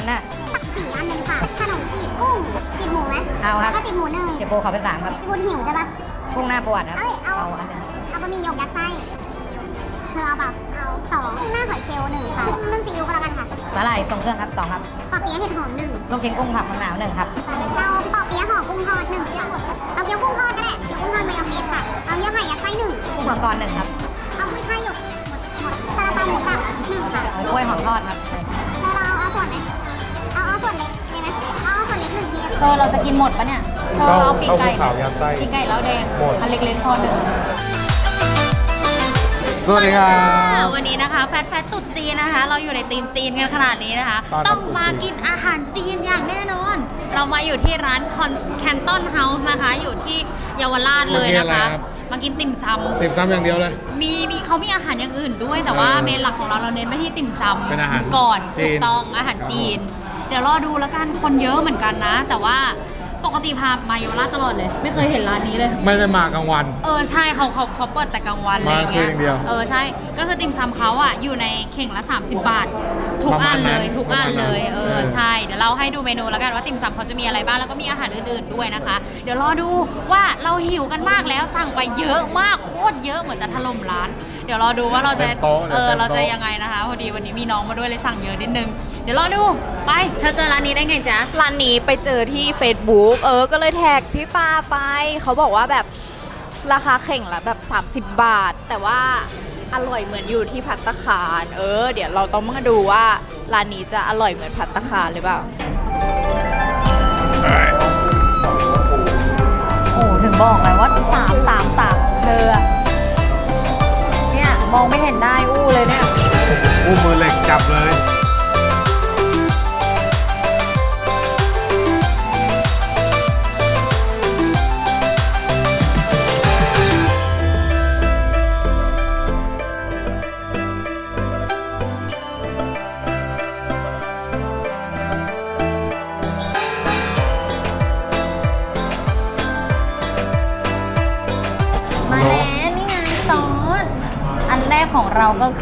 กกินเหมือนกันน่ะสักสีอันหนึ่งค่ะขนมจีบกุ้งจีบหมูไหมเอาครับ แล้วก็จีบหมูหนึ่งเดี๋ยวโบขอเป็นสามครับพี่บุญหิวใช่ปะ กุ้งหน้าปวดครับเอ้ยเอาเอาอันหนึงเอาบะหมี่หยกยัดไส้เธอเอาแบบเอาสองกุ้งหน้าหอยเชลล์หนึ่งค่ะกุ้งนึ่งซีอิ๊วก็แล้วกันค่ะสาหร่ายทรงเครื่องครับสองครับปอเปี๊ยะเห็ดหอมหนึ่งลูกชิ้นกุ้งผักมะนาวหนึ่งครับ เอาปอเปี๊ยะห่อกุ้งทอดหนึ่งเอาเกี๊ยวกุ้งทอดก็ได้เกี๊ยวกุ้งทอดมายองเนสค่ะ เอาเยื่อไผ่ยัดไส้หนึ่งกุ้งมังกรหนึ่งครับเอากุ้ยช่ายหยกหมดซาลาเปาหมูสับหนึ่งค่ะเอากล้วยหอมทอดครับ เอาเอาส่วนเล็กหนึ่งทีเธอเราจะกินหมดปะเนี่ย เธอเอาปีกไก่เอาข้าวขาวยัดไส้ปีกไก่แล้วแดงหมด อันเล็กๆพอหนึ่งสวัสดีครับ วันนี้นะคะแฟตแฟตตุดจีนนะคะ เราอยู่ในธีมจีนกันขนาดนี้นะคะ ต้อนรับต้องมาตรุษจีนกินอาหารจีนอย่างแน่นอน เรามาอยู่ที่ร้านแคนตันเฮาส์นะคะ อยู่ที่เยาวราชเลยนะคะ มากินติ่มซสิบซ้ำอย่างเดียวเลยำมีมีเขามีอาหารอย่างอื่นด้วย แต่ว่าเออเมนหลักของเราเราเน้นไปที่ติ่มซเป็นอาหารำก่อนจีถูนกต้องอาหารจีน เดี๋ยวรอดูแล้วกันคนเยอะเหมือนกันนะ แต่ว่าปกติพามาเยาวราชตลอดเลย ไม่เคยเห็นร้านนี้เลย ไม่ได้มากลางวัน เออใช่เขาเขาเขาเปิดแต่กลางวันอะไรอย่างเงี้มาคืนอย่างเดียวเออใช่ก็คือติ่มซำเขาอะอยู่ในเข่งละ 30 บาท ทุกประอัมาณนนั้เลนยทุกอันเลยประมาณนั้นเออเออ ใช่เดี๋ยวเราให้ดูเมนูแล้วกันว่าติ่มซำเขาจะมีอะไรบ้างแล้วก็มีอาหารอื่นๆด้วยนะคะ เดี๋ยวรอดูว่าเราหิวกันมากแล้วสั่งไปเยอะมากโคตรเยอะเหมือนจะถล่มร้าน เดี๋ยวรอดูว่าเราจะเต็มโต๊ะเออเต็มโต๊ะ เราจะยังไงนะคะพอดีวันนี้มีน้องมาด้วยเลยสั่งเยอะนิดนึง เดี๋ยวรอดูไปเธอเจอร้านนี้ได้ไงจ๊ะ ร้านนี้ไปเจอที่ Facebook เออ ก็เลยแท็กพี่ปาไป เขาบอกว่าแบบราคาเข่งละแบบ 30 บาท แต่ว่าอร่อยเหมือนอยู่ที่พัตตาคาร เออ เดี๋ยวเราต้องมาดูว่าร้านนี้จะอร่อยเหมือนพัตตาคารหรือเปล่า โอ้ถึงบอกไงว่าสามสามสามเธออะเนี่ย มองไม่เห็นได้อู้เลยเนี่ย อู้มือเหล็กจับเลย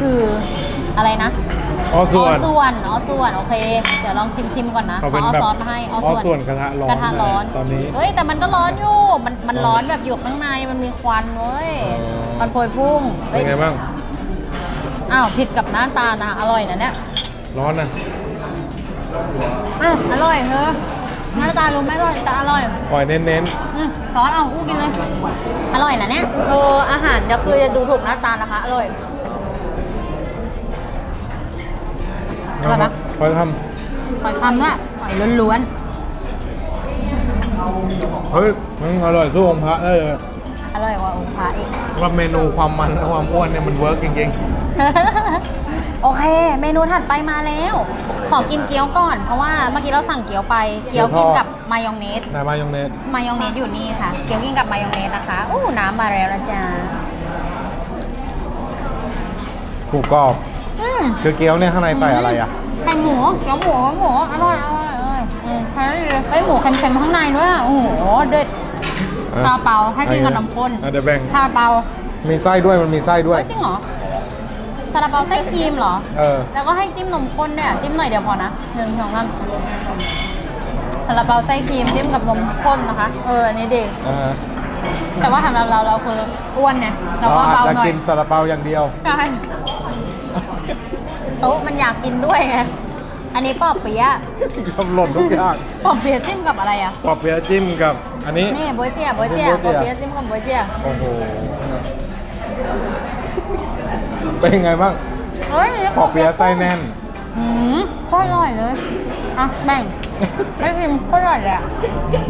คืออะไรนะอ๋อส่วน ส่วนอ๋อส่วน โอเค เดี๋ยวลองชิมชิมๆก่อนนะเขาเป็นเอาแบบซอสมาให้เอาอ๋อส่วนส่วนกระทะร้อนกระทะร้อนตอนนี้เอ้ยแต่มันก็ร้อนอยู่ มันมันร้อนแบบอยู่ข้างในมันมีควันเว้ยอ๋อ มันโพยพุ่งเป็เอ้นยไงบ้าง อ้าวผิดกับหน้าตานะอร่อยนะเนี่ยร้อนนะอ้าวอร่อยเธอหน้าตารู้ไหมอร่อยแต่อร่อย ปล่อยเน้นอืมซอสเอาอู้กินเลย อร่อยนะเนี่ยโออาหารจะคือจะดูถูกหน้าตานะคะ อร่อย อร่อยปะคอยทหอยคำด้วยหอยล้วนำเฮ้ยมันอร่อยสู้องค์พระได้เลยๆ อร่อยกว่าองค์พระอีกว่าเมนูความมันและความอ้วนเนี่ยมันเวิร์กจริงโอเค เมนูถัดไปมาแล้ว ขอกินเกี๊ยวก่อน เพราะว่าเมื่อกี้เราสั่งเกี๊ยวไป เกี๊ยวกินกับมายองเนส ๆนายมายองเนสมายองเนสอยู่นี่ค่ะ เกี๊ยวกินกับมายองเนสนะคะ อู้น้ำมาแล้วนะจ๊ะ ผูกกรอบอืม คือเกี๊ยวเนี่ยข้างในใส่อะไรอะไข่หมูเกี๊ยวหมูหมูอร่อยอร่อยอร่อยอืมใช่เลยไอ้ยหมูเค็มๆข้างในด้วยอะโอ้โหเด็ดอะซาเปาให้กินกับน้ำข้นอะเดี๋ยวแบ่งซาเปา มีไส้ด้วยมันมีไส้ด้วยเฮ้ยจริงเหรอซาลาเปาไส้ครีมเหรอเออแล้วก็ให้จิ้มนมข้นด้วยอะจิ้มหน่อยเดียวพอนะหนึ่งสองสามซาลาเปาไส้ครีมจิ้มกับนมข้นนะคะ เอออันนี้ดีอ่าแต่ว่าสำหรับเราเราคืออ้วนเนี่ยเราก็อาเบาจจะหน่อยกินซาลาเปาอย่างเดียวใช่ โต๊ะมันอยากกินด้วยไง อันนี้ปอบเปี๊ยะทำหล่นทุกอย่างปอบเปี๊ยะจิ้มกับอะไรอะ ปอบเปี๊ยะจิ้มกับอันนี้ นี่โบวยเจียโบวยเจียโบ๊ปอยบเจี๊ยเปี๊ยะจิ้มกับโบวยเจียโอ้โห เป็นยังไงบ้าง เฮ้ยปอบเปี๊ยะไส้แน่นอืมโคตรอร่อยเลย อะแบ่งให้ชิมโคตรอร่อยเลยอะ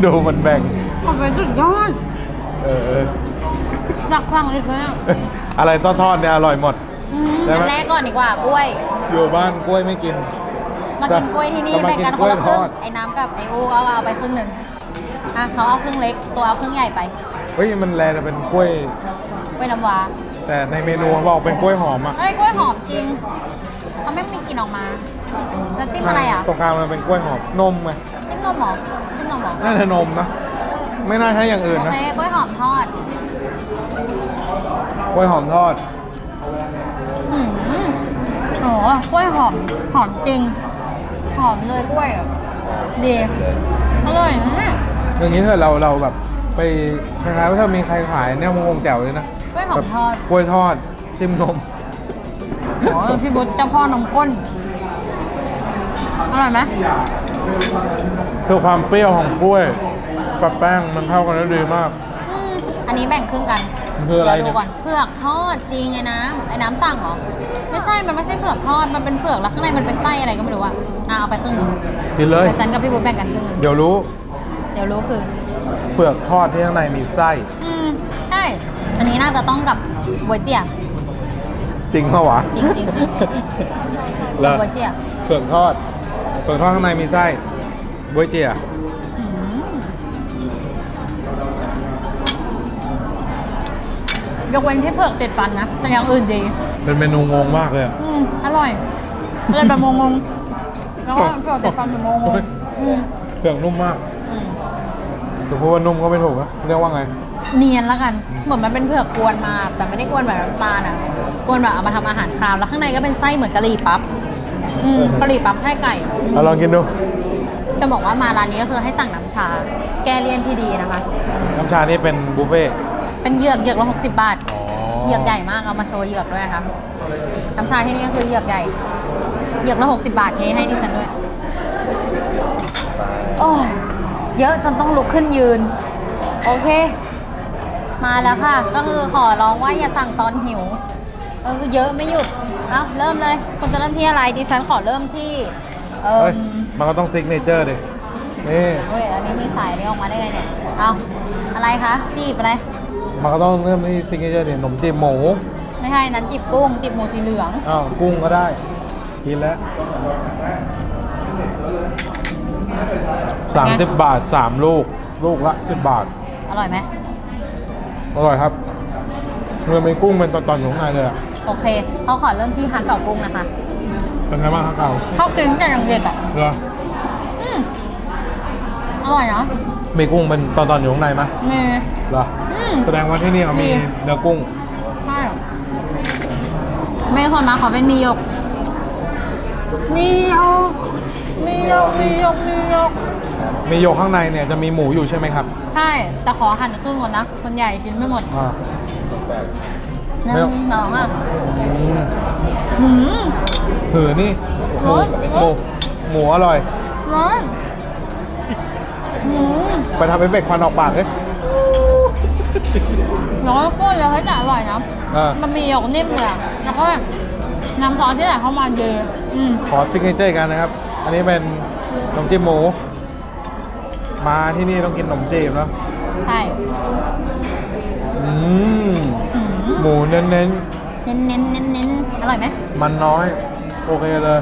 ดูมันแบ่ง ปอบเปี๊ยะสุดยอดเออเออหลักครั้งอีกแล้วอะไรทอดๆเนี่ยอร่อยหมดอืม ได้ไหมอันแรกก่อนดีกว่ากล้วย อยู่บ้านกล้วยไม่กิน มากินกล้วยที่นี่แต่มาแบ่งกันกินคนละครึ่งกล้วยทอด ไอ้น้ำกับไอ้อูก็เอาไปครึ่งหนึ่งอะเขาเอาครึ่งเล็ก ตัวเอาครึ่งใหญ่ไปเฮ้ยมันแลจะเป็นกล้วย กล้วยน้ำว้าแต่ในเมนูเขาบอกเป็นกล้วยหอมอะเฮ้ยกล้วยหอมจริงเขาไม่มีกลิ่นออกมาแล้วจิ้มอะไรอะตรงกลางมันเป็นกล้วยหอมนมไงจิ้มนมเหรอจิ้มนมเหรอน่าจะนมนะไม่น่าใช่อย่างอื่นโอนะเคกล้วยหอมทอด กล้วยหอมทอดอืม กล้วยหอม หอมจริง หอมเลยกล้วยอะดีอร่อยนะเนี่ยอย่างนี้เถอะเราเราแบบไปคล้ายๆว่าถ้ามีใครขายเนี่ยมันคงแจ๋วเลยนะกล้วยหอมทอดแบบกล้วยทอดจิ้มนมอ๋อพี่บุ๊ชเจ้าพ่อนมข้นอร่อยไหมคือความเปรี้ยวของกล้วยกับแป้งมันเข้ากันได้ดีมากอืมอันนี้แบ่งครึ่งกัน มันคืออะไรเดี๋ยวดูเนี่ยก่อนเผือกทอดจริงไงน้ำไอ้น้ำสั่งเหรอไม่ใช่มันไม่ใช่เผือกทอดมันเป็นเผือกแล้วข้างในมันเป็นไส้อะไรก็ไม่รู้อะอะเอาไปครึ่งหนึ่งกินเลยเดี๋ยวฉันกับพี่บุ๊ชแบ่งกันครึ่งหนึ่งเดี๋ยวรู้เดี๋ยวรู้คือ เปลือกทอดที่ข้างในมีไส้ อืมใช่อันนี้น่าจะต้องกับบวยเจียจริงเปล่าวะจริงจริงจริงจริงเหรอบวยเจียเปลือกทอดเปลือกทอดข้างในมีไส้บวยเจีย ยกเว้นที่เผือกติดฟันนะ แต่อย่างอื่นดี เป็นเมนูงงมากเลยอะอืมอร่อยเลยแบบงงๆแล้วก็เผือกติดฟันแบบงงๆอืมเปลือกนุ่มมากอืมแต่พูดว่านุ่มก็ไม่ถูกนะเรียกว่าไง เนียนแล้วกัน เหมือนมันเป็นเผือกกวนมา แต่ไม่ได้กวนแบบน้ำตาลอะกวนแบบเอามาทำอาหารคาวแล้วข้างในก็เป็นไส้เหมือนกะหรี่ปั๊บอืมกะหรี่ปั๊บไส้ไก่อืม เอาลองกินดู จะบอกว่ามาร้านนี้ก็คือให้สั่งน้ำชา แก้เลี่ยนที่ดีนะคะ น้ำชานี่เป็นบุฟเฟ่ต์ เป็นเหยือกเหยือกละหกสิบบาทเหยือกใหญ่มาก เอามาโชว์เหยือกด้วยนะคะน้ำชาที่นี่ก็คือเหยือกใหญ่ เหยือกละหกสิบบาทเทให้ดิฉันด้วย โอ้ยเยอะจนต้องลุกขึ้นยืน โอเค มาแล้วค่ะ ก็คือขอร้องว่าอย่าสั่งตอนหิวเออเยอะไม่หยุดเอาเริ่มเลยคุณจะเริ่มที่อะไรดิฉันขอเริ่มที่ เออเฮ้ยมันก็ต้องซิกเนเจอร์ดินี่เฮ้ยอันนี้มีสายนี้ออกมาได้ไงเนี่ย เอาอะไรคะจีบอะไร มันก็ต้องเริ่มที่ซิกเนเจอร์ดิขนมจีบหมูไม่ใช่นั้นจีบกุ้งจีบหมูสีเหลือง อ้าวกุ้งก็ได้ กินแล้วสามสิบบาทสามลูก ลูกละสิบบาท อร่อยไหมอร่อยครับเมื่อมีกุ้งเป็นตอนๆอยู่ข้างในเลยอะโอเคเขาขอเริ่มที่ฮาเก่ากุ้งนะคะเป็นไงบ้างครับเก่าชอบกินตั้งแต่เด็กๆอะเหรออืมอร่อยเนาะมีกุ้งเป็นตอนๆอยู่ข้างในไหมมีเหรออืม แสดงว่าที่นี่เขามีมี เนื้อกุ้ง ใช่ไม่คนมาขอเป็นมีหยก มีหยก มีหยก มีหยก มีหยก มีโยกข้างในเนี่ยจะมีหมูอยู่ใช่ไหมครับใช่ แต่ขอหั่นครึ่งก่อนนะ คนใหญ่กินไม่หมดอ่า หไม่นึ่เอา งสองอะอืมหืม หือนี่หมูร้อน หมูหมูอร่อย ร้อนหืม ไปทำเอฟเฟกต์ควันออกปากเลย ร้อนก็เลยให้แต่อร่อยนะอ่ามันมีหยกนิ่มเลยอะแล้วก็น้ำซอสที่ใส่เข้ามาดีอืมขอซิกเนเจอร์กันนะครับ อันนี้เป็นขนมจีบหมู มาที่นี่ต้องกินขนมจีบเนอะใช่อืมหืมหมูเน้นเน้นเน้นเน้นเน้นอร่อยไหมๆ มันน้อย โอเคเลย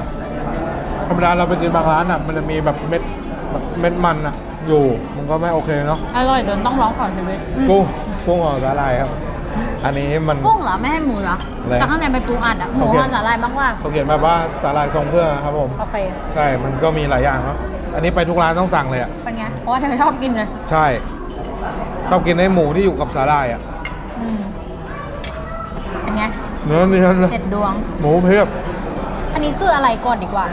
ธรรมดาเราไปกินบางร้านอะ มันจะมีแบบเม็ดแบบเม็ดมันอะ อยู่มันก็ไม่โอเคเนาะอร่อยจนต้องร้องขอชีวิตอืมกุ้งกุ้งออกสาลายครับ อันนี้มัน กุ้งเหรอไม่ให้หมูเหรออะไรแต่ข้างในเป็นปูอัดอะหมูโอเคทอดสาหร่ายมากกว่าเขาเขียนมาว่าสาลายทรงเครื่องครับผมโอเคใช่ มันก็มีหลายอย่างเนาะอันนี้ไปทุกร้านต้องสั่งเลยอะ เป็นไงเพราะว่าเธอชอบกินเลยใช่ ชอบกินไอ้หมูที่อยู่กับสาลายอะ อืมเป็นไงเนื้อเนื้อเลยเด็ดดวง หมูเพียบอันนี้คืออะไรก่อนดีกว่า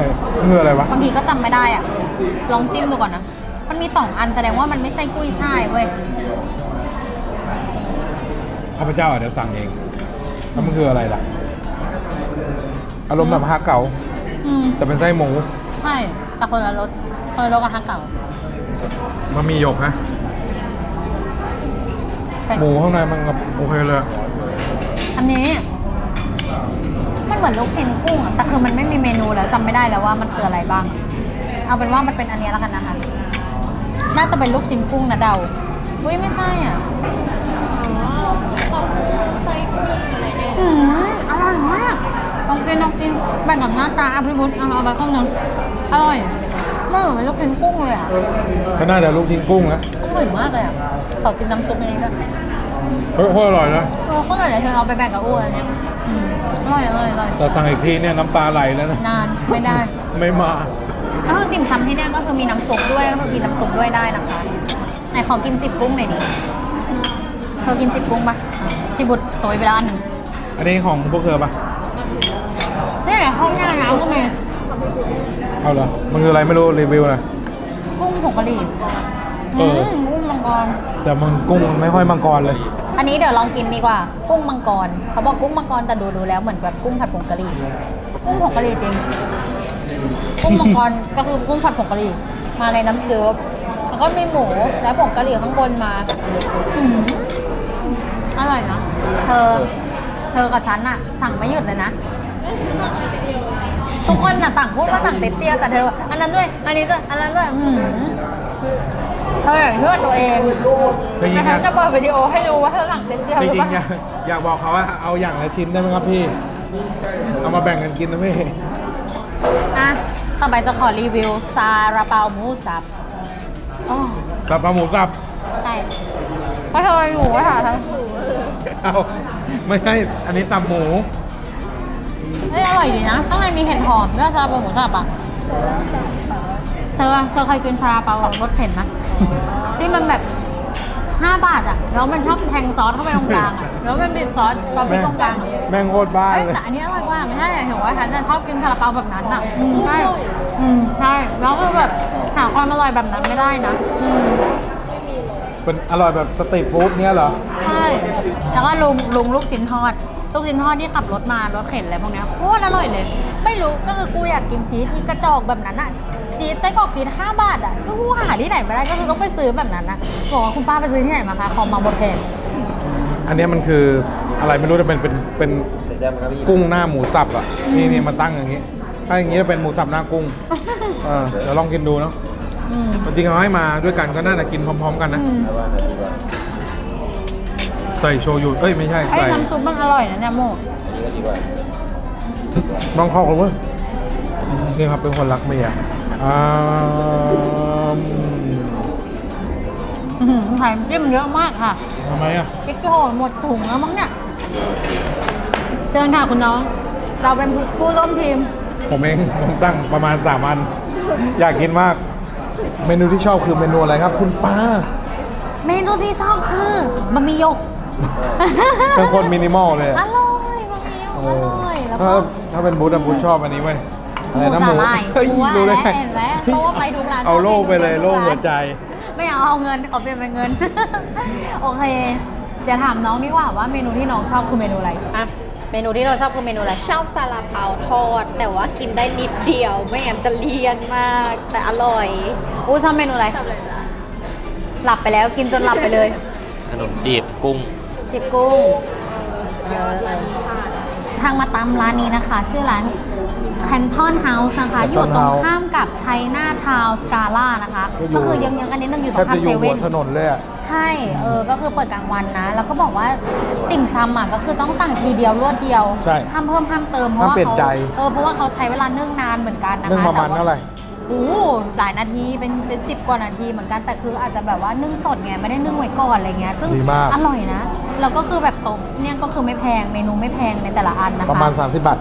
เฮ้ยคืออะไรวะบางทีก็จำไม่ได้อะลองจิ้มดูก่อนนะ มันมีสองอันแสดงว่ามันไม่ใช่กุ้ยช่ายเว้ย ข้าพเจ้าอะเดี๋ยวสั่งเองแล้วมันคืออะไรล่ะ อารมณ์แบบฮาเก๋าอืม แต่เป็นไส้หมูใช่แต่คนละรสคนละรสกับฮักเก่ามันมีหยกนะเป็นหมูข้างในมันกับโอเคเลยอันนี้มัน เหมือนลูกชิ้นกุ้งอะแต่คือมันไม่มีเมนูแล้วจำไม่ได้แล้วว่ามันคืออะไรบ้าง เอาเป็นว่ามันเป็นอันนี้แล้วกันนะคะ น่าจะเป็นลูกชิ้นกุ้งนะเดาอุ้ยไม่ใช่อะอืมอร่อยมากลองกินลองกินแบ่งกับหน้าตาอะพี่บุญเอาเอาไปครึ่งหนึงอร่อยไม่เหมือนเป็นลูกชิ้นกุ้งเลยอะ ก็น่าจะลูกชิ้นกุ้งนะ อร่อยมากเลยอะขอกินน้ำซุปในนี้ด้วย เฮ้ยโคตรอร่อยนะเออก็เลยเดี๋ยวเธอเอาไปแบ่งกับอ้วนเนี่ยอืมอร่อยอร่อยอร่อยแต่สั่งอีกทีเนี่ยน้ำตาไหลแล้วนะ นานไม่ได้ ไม่มา ก็คือติ่มซำที่เนี่ยก็คือมีน้ำซุปด้วยก็คือกินน้ำซุปด้วยได้นะคะ ไหนขอกินจิบกุ้งหน่อยดิเธอกินจิบกุ้งปะอะพี่บุตรโซยไปแล้วอันหนึ่งอันนี้ของพวกเธอปะนี่ห้องย่างน้ำก็มีเอาเหรอมันคืออะไรไม่รู้รีวิวหน่อย กุ้งผงกะหรี่เออือมกุ้งมังกร แต่มันกุ้งไม่ค่อยมังกรเลย อันนี้เดี๋ยวลองกินดีกว่า กุ้งมังกรเขาบอกกุ้งมังกรแต่ดูดูแล้วเหมือนแบบกุ้งผัดผงกะหรี่ กุ้งผงกะหรี่จริง กุ้งมังกร ก็คือกุ้งผัดผงกะหรี่มาในน้ำซุปแล้วก็มีหมูและผงกะหรี่ข้างบนมาอืมอร่อยนะเธอ เธอกับฉันอะสั่งไม่หยุดเลยนะ ทุกคนน่ะต่างพูดว่าสั่งเต็มเตี้ยแต่เธออันนั้นด้วย อันนี้ด้วยอันนั้นด้วยอืมเธออย่าเชื่อตัวเองจริงๆนะอะคะจะเปิดวิดีโอให้ดูว่าเธอสั่งเต็มเตี้ยจหรือริเปงๆอยาล่ากอยากบอกเขาว่าเอาอย่างละชิ้นได้ไหมครับพี่ เอามาแบ่งกันกินนะพี่อะต่อไปจะขอรีวิวซาลาเปาหมูสับอ๋อกับปลาหมูสับ ใช่เพราะเธออยู่ว่าค่ะทั้ง เอาไม่ใช่ อันนี้ตับหมู เฮ้ยอร่อยดีนะ ข้างในมีเห็ดหอมด้วยซาลาเปาหมูสับอะเธอเธอเคยกินซาลาเปารสเผ็ดไหมที่มันแบบ5บาทอะแล้วมันชอบแทงซอสเข้าไปตรงกลางอะแล้วมันบีบซอสตอนที่ตรงกลางแม่งโคตรบ้าเอ้ยเลย แต่อันนี้อร่อยกว่าไม่ใช่เห็นว่าฉันจะชอบกินซาลาเปาแบบนั้นอะอืมใช่อืมใช่แล้วก็แบบหาความอร่อยแบบนั้นไม่ได้นะอืมเป็นอร่อยแบบสตรีทฟู้ดเนี้ยเหรอ ใช่แล้วก็ลุงลุงลูกชิ้นทอด ลูกชิ้นทอดที่ขับรถมารถเข็นอะไรพวกเนี้ยโคตรอร่อยเลย ไม่รู้ก็คือกูอยากกินชีสอีกระจอกแบบนั้นอะชีสไส้กรอกชีส5บาทอะก็กูหาที่ไหนไม่ได้ก็คือต้องไปซื้อแบบนั้นนะบอกว่าคุณป้าไปซื้อที่ไหนมาคะคอมมาบดแพงอันเนี้ยมันคืออะไรไม่รู้แต่เป็นเป็นเป็นกุ้งหน้าหมูสับอะนี่นี่มาตั้งอย่างงี้ ถ้าอย่างงี้จะเป็นหมูสับหน้ากุ้งเออเดี๋ยวลองกินดูเนาะอืมจริงๆเขาให้มาด้วยกันก็น่าจะกินพร้อม ๆ กันนะอืม ใส่โชยุเอ้ยไม่ใช่ไอ้ใส่น้ำซุปมันอร่อยนะเนี่ยโมลองเข้ากันเว้ยนี่ครับเป็นคนรักเมียอ่าอื้อหือไข่จิ้มเยอะมากค่ะทำไมอะจิ๊กโจหมดถุงแล้วมั้งเนี่ยเชิญค่ะคุณน้อง เราเป็นผู้ร่วมทีม ผมเองผมตั้งประมาณสามอัน อยากกินมาก เมนูที่ชอบคือเมนูอะไรครับ คุณป้า เมนูที่ชอบคือบะหมี่หยก เป็นคนมินิมอลเลยอร่อยบะหมี่หยกเอออร่อยแล้วถ้าก็ถ้าเป็นบูธอะบูธชอบอันนี้เว้ยอะไรนะหมูสาหร่ายเฮ้ยกูว่ารู้ได้ไงแล้วเห็นไหมเพราะว่าไปทุกร้านเอาโล่ไปเลยชอบกินโล่ทุกร้านหัวใจ ไม่เอาเอาเงินขอเปลี่ยนเป็นเงิน โอเค เดี๋ยวถามน้องดีกว่าว่าเมนูที่น้องชอบคือเมนูอะไรอะเมนูที่เราชอบคือเมนูอะไร ชอบซาลาเปาทอด แต่ว่ากินได้นิดเดียว ไม่งั้นจะเลี่ยนมาก แต่อร่อยอู้ชอบเมนูอะไรชอบเลยจ้ะหลับไปแล้วกินจนหลับไปเลย ขนมจีบกุ้ง จิบกุ้งเออทางมาตามร้านนี้นะคะ ชื่อร้าน Canton House นะคะ Canton อยู่ตรง House ข้ามกับ China Town Scala นะคะ ก็อยู่ ก็คือยังยังๆกันนิดนึงอยู่ตแทรบงข้าจะมอเซยู่หัเว่วนถนนเลยอะใช่ เออ ก็คือเปิดกลางวันนะ แล้วก็บอกว่าติ่มซำอะก็คือต้องสั่งทีเดียวรวดเดียวใช่ห้ามเพิ่มห้ามเติมเพราะห้ามว่าเปลี่ยนเขาใจ เออเพราะว่าเขาใช้เวลานึ่งนานเหมือนกันนะคะนึ่งประมาณแต่ว่ เท่าไหร่ โอ้โหหลายนาทีเป็นเป็นสิบกว่านาทีเหมือนกันแต่คืออาจจะแบบว่านึ่งสดไงไม่ได้นึ่งไว้ก่อนอะไรเงี้ยซึ่งดีมาก อร่อยนะ แล้วก็คือแบบโต๊ะเนี่ยก็คือไม่แพงเมนูไม่แพงในแต่ละอันนะคะ ประมาณ 30 บาท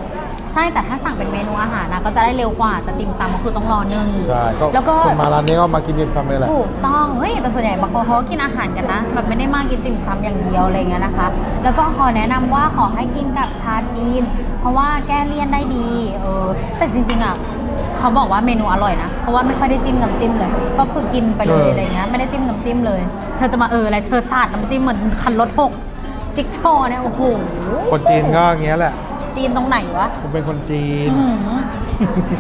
ใช่แต่ถ้าสั่งเป็นเมนูอาหารนะก็จะได้เร็วกว่าแต่ติ่มซำก็คือต้องรอนึ่งใช่ก็แล้วก็คนมาร้านนี้ก็มากินดิบทำเลยแหละถูกต้องเฮ้ยแต่ส่วนใหญ่บางคนเขาก็กินอาหารกันนะแบบไม่ได้มากินติ่มซำอย่างเดียวอะไรเงี้ยนะคะ แล้วก็ขอแนะนำว่าขอให้กินกับชาจีน เพราะว่าแก้เลี่ยนได้ดีเออแต่จริงๆอะเขาบอกว่าเมนูอร่อยนะ เพราะว่าไม่ค่อยได้จิ้มน้ำจิ้มเลย ก็คือกินไปเลยเออออะไรเงี้ยไม่ได้จิ้มน้ำจิ้มเลย เธอจะมาเอออะไร เธอสาดน้ำจิ้มเหมือนคันรถหก จิ๊กโชว์เนี่ยโอ้โหคนจีนก็อย่างเงี้ยแหละจีนตรงไหนวะผมเป็นคนจีน อื้อหือ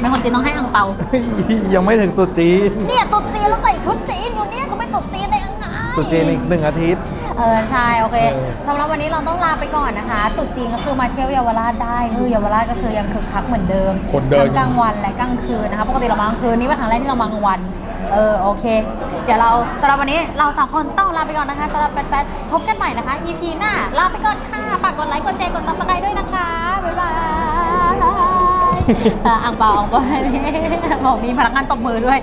เป็นคนจีนต้องให้อังเปา ยังไม่ถึงตรุษจีนเนี่ยตุ๊ดจีนแล้วใส่ชุดจีนอยู่เนี่ยก็ไม่ตุ๊ดจีนได้ยังไงตรุษจีนอีกหนึ่งอาทิตย์ เออใช่โอเคเออ สำหรับวันนี้เราต้องลาไปก่อนนะคะตรุ๊จีนก็คือมาเที่ยวเยาวราชได้คือเยาวราชก็คือยังคึกคักเหมือนเดิมคนเดิน ทั้งกลางวันและกลางคืนนะคะปกติเรามากลางคืนนี่เป็นครั้งแรกที่เรามากลางวัน เออโอเคเดี๋ยวเราสำหรับวันนี้เราสองคนต้องลาไปก่อนนะคะสำหรับแฟนๆพบกันใหม่นะคะ EP หน้าลาไปก่อนค่ะฝากกดไลค์กดแชร์กดซับสไครต์ด้วยนะคะบ๊ายบายเอออ่างเปาอ่างเปาบอกมีพนักงานตบมือด้วย